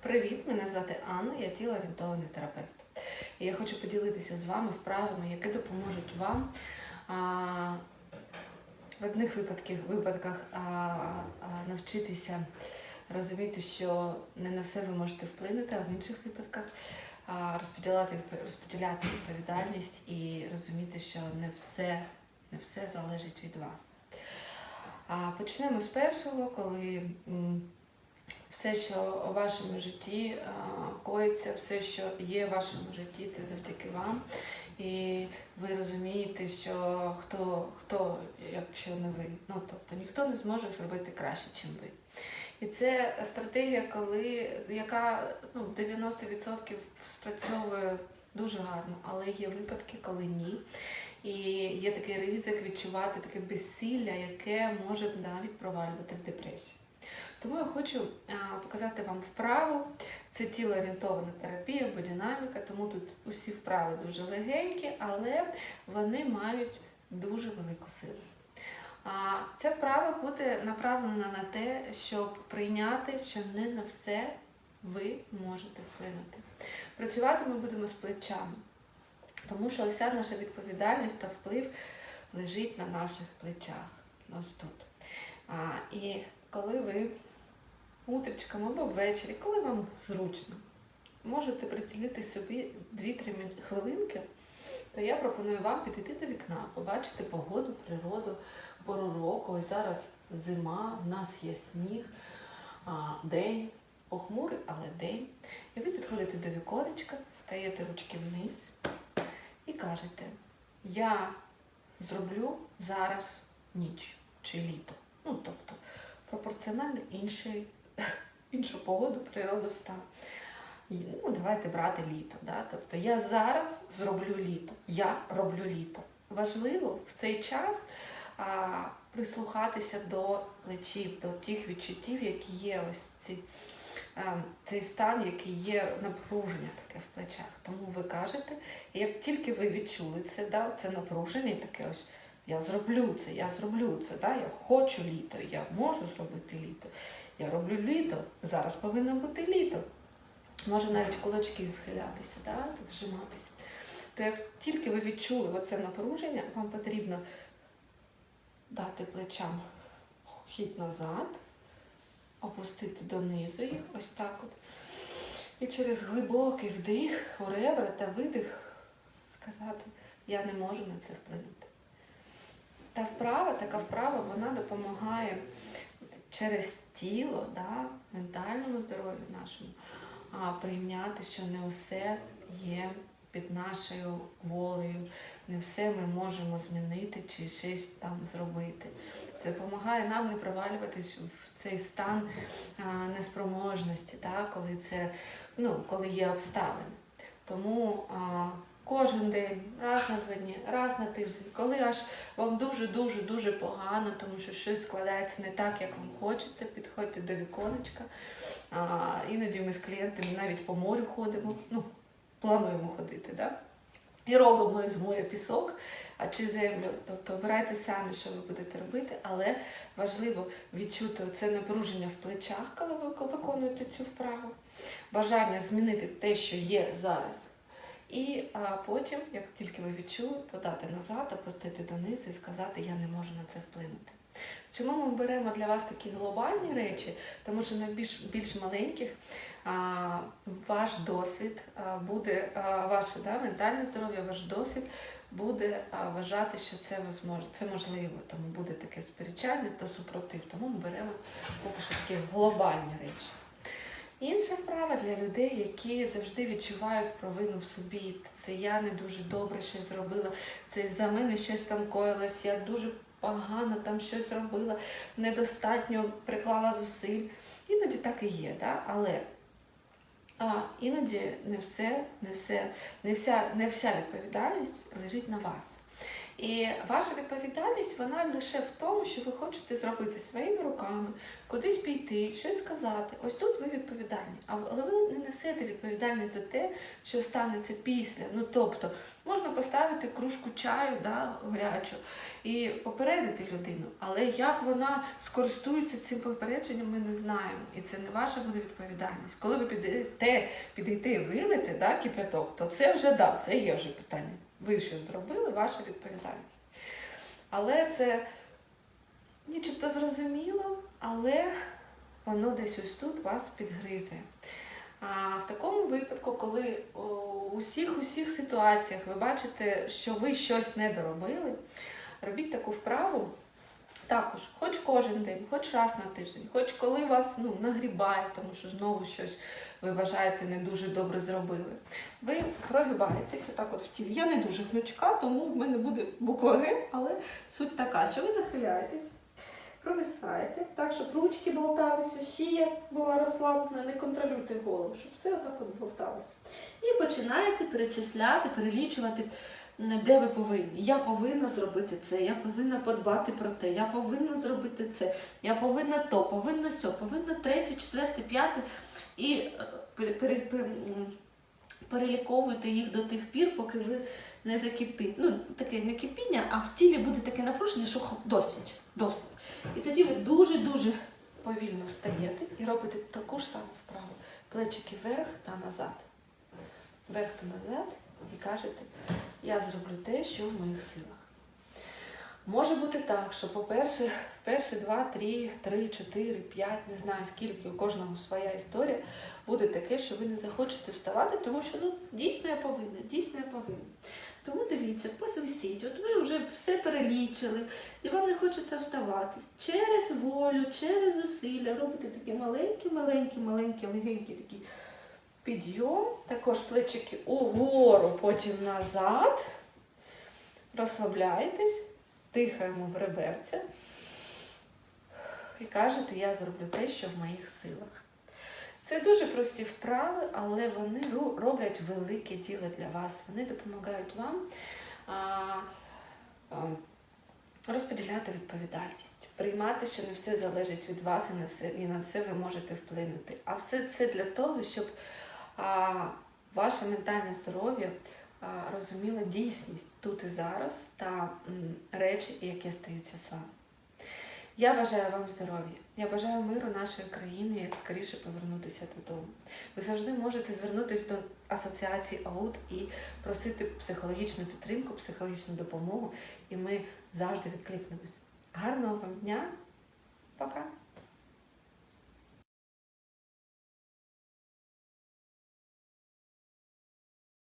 Привіт, мене звати Анна, я тілоорієнтований терапевт. І я хочу поділитися з вами вправами, які допоможуть вам а, в одних випадках, випадках а, а, навчитися розуміти, що не на все ви можете вплинути, а в інших випадках а, розподіляти, розподіляти відповідальність і розуміти, що не все, не все залежить від вас. А, почнемо з першого, коли. м, все, що у вашому житті коїться, все, що є в вашому житті, це завдяки вам. І ви розумієте, що хто, хто, якщо не ви, ну тобто ніхто не зможе зробити краще, ніж ви. І це стратегія, коли, яка ну, 90% спрацьовує дуже гарно, але є випадки, коли ні. І є такий ризик відчувати таке безсилля, яке може навіть провалювати в депресію. Тому я хочу показати вам вправу. Це тілоорієнтована терапія або динаміка, тому тут усі вправи дуже легенькі, але вони мають дуже велику силу. Ця вправа буде направлена на те, щоб прийняти, що не на все ви можете вплинути. Працювати ми будемо з плечами, тому що вся наша відповідальність та вплив лежить на наших плечах. Ось тут. А, і коли ви утречком або ввечері, коли вам зручно, можете приділити собі 2-3 хвилинки, то я пропоную вам підійти до вікна, побачити погоду, природу, пору року. Ось зараз зима, в нас є сніг, день, похмурий, але день. І ви підходите до віконечка, стаєте ручки вниз і кажете, я зроблю зараз ніч чи літо. Ну, тобто, пропорціонально інший, іншу погоду, природу стан. І, Ну, давайте брати літо. Да? Тобто я зараз зроблю літо. Я роблю літо. Важливо в цей час а, прислухатися до плечів, до тих відчуттів, які є ось ці, цей стан, який є напруження таке в плечах. Тому ви кажете, як тільки ви відчули це, да, це напруження, таке ось я зроблю це, я зроблю це, да, я хочу літо, я можу зробити літо. Я роблю літо, зараз повинно бути літо. Може навіть кулачки схилятися, да, так зжиматися. То як тільки ви відчули оце напруження, вам потрібно дати плечам хід назад, опустити донизу їх, ось так от. І через глибокий вдих у ребра та видих сказати, я не можу на це вплинути. Та вправа, така вправа, вона допомагає через тіло, да, ментальному здоров'ю нашому, а, прийняти, що не усе є під нашою волею, не все ми можемо змінити чи щось там зробити. Це допомагає нам не провалюватись в цей стан а, неспроможності, да, коли це ну, коли є обставини. Тому а, кожен день, раз на два дні, раз на тиждень, коли аж вам дуже-дуже дуже погано, тому що щось складається не так, як вам хочеться, підходьте до віконечка. А, іноді ми з клієнтами навіть по морю ходимо, ну, плануємо ходити, да? і робимо із моря пісок а чи землю. Тобто обирайте самі, що ви будете робити, але важливо відчути це напруження в плечах, коли ви виконуєте цю вправу, бажання змінити те, що є зараз. І а, потім, як тільки ви відчули, подати назад, опустити донизу і сказати, я не можу на це вплинути. Чому ми беремо для вас такі глобальні речі? Тому що на більш, більш маленьких а, ваш досвід а, буде, а, ваше да, ментальне здоров'я, ваш досвід буде а, вважати, що це возможно, це можливо, тому буде таке сперечання та супротив. Тому ми беремо поки що такі глобальні речі. Інша вправа для людей, які завжди відчувають провину в собі. Це я не дуже добре щось зробила, це за мене щось там коїлось, я дуже погано там щось робила, недостатньо приклала зусиль. Іноді так і є, да? але а, іноді не все, не все, не вся, не вся відповідальність лежить на вас. І ваша відповідальність вона лише в тому, що ви хочете зробити своїми руками, кудись піти, щось сказати. Ось тут ви відповідальні. Але ви не несете відповідальність за те, що станеться після. Ну тобто можна поставити кружку чаю да, гарячу і попередити людину. Але як вона скористується цим попередженням, ми не знаємо. І це не ваша буде відповідальність. Коли ви підете, підійти і вилити да, кипяток, то це вже да, це є вже питання. Ви що зробили, ваша відповідальність. Але це нічебто зрозуміло, але воно десь ось тут вас підгризе. А в такому випадку, коли у всіх усіх ситуаціях ви бачите, що ви щось не доробили, робіть таку вправу. Також, хоч кожен день, хоч раз на тиждень, хоч коли вас ну, нагрібає, тому що знову щось ви вважаєте не дуже добре зробили. Ви прогибаєтесь отак от в тілі. Я не дуже гнучка, тому в мене буде буква але суть така, що ви нахиляєтесь, провисаєте, так, щоб ручки болталися, шия була розслаблена, не контролюйте голову, щоб все отак от болталося. І починаєте перечисляти, перелічувати, де ви повинні. Я повинна зробити це, я повинна подбати про те, я повинна зробити це, я повинна то, повинна сьо, повинна третє, четверте, п'яте. І е, переліковуйте їх до тих пір, поки ви не закипите. Ну, таке не кипіння, а в тілі буде таке напруження, що досить, досить. І тоді ви дуже-дуже повільно встаєте і робите таку ж саму вправу. Плечики вверх та назад. Вверх та назад і кажете, я зроблю те, що в моїх силах. Може бути так, що по-перше, в перші два, три, три, чотири, п'ять, не знаю скільки, у кожного своя історія, буде таке, що ви не захочете вставати, тому що ну, дійсно я повинна, дійсно я повинна. Тому дивіться, посвисіть, от ви вже все перелічили, і вам не хочеться вставати. Через волю, через зусилля робите такі маленькі, маленькі, маленькі, легенькі такі підйом, також плечики угору, потім назад. Розслабляєтесь, дихаємо в реберця і кажете, я зроблю те, що в моїх силах. Це дуже прості вправи, але вони роблять велике діло для вас. Вони допомагають вам розподіляти відповідальність, приймати, що не все залежить від вас і на все, і на все ви можете вплинути. А все це для того, щоб ваше ментальне здоров'я розуміло дійсність тут і зараз та речі, які стаються з вами. Я бажаю вам здоров'я. Я бажаю миру нашої країни, як скоріше повернутися додому. Ви завжди можете звернутися до асоціації АУТ і просити психологічну підтримку, психологічну допомогу, і ми завжди відкликнемось. Гарного вам дня. Пока!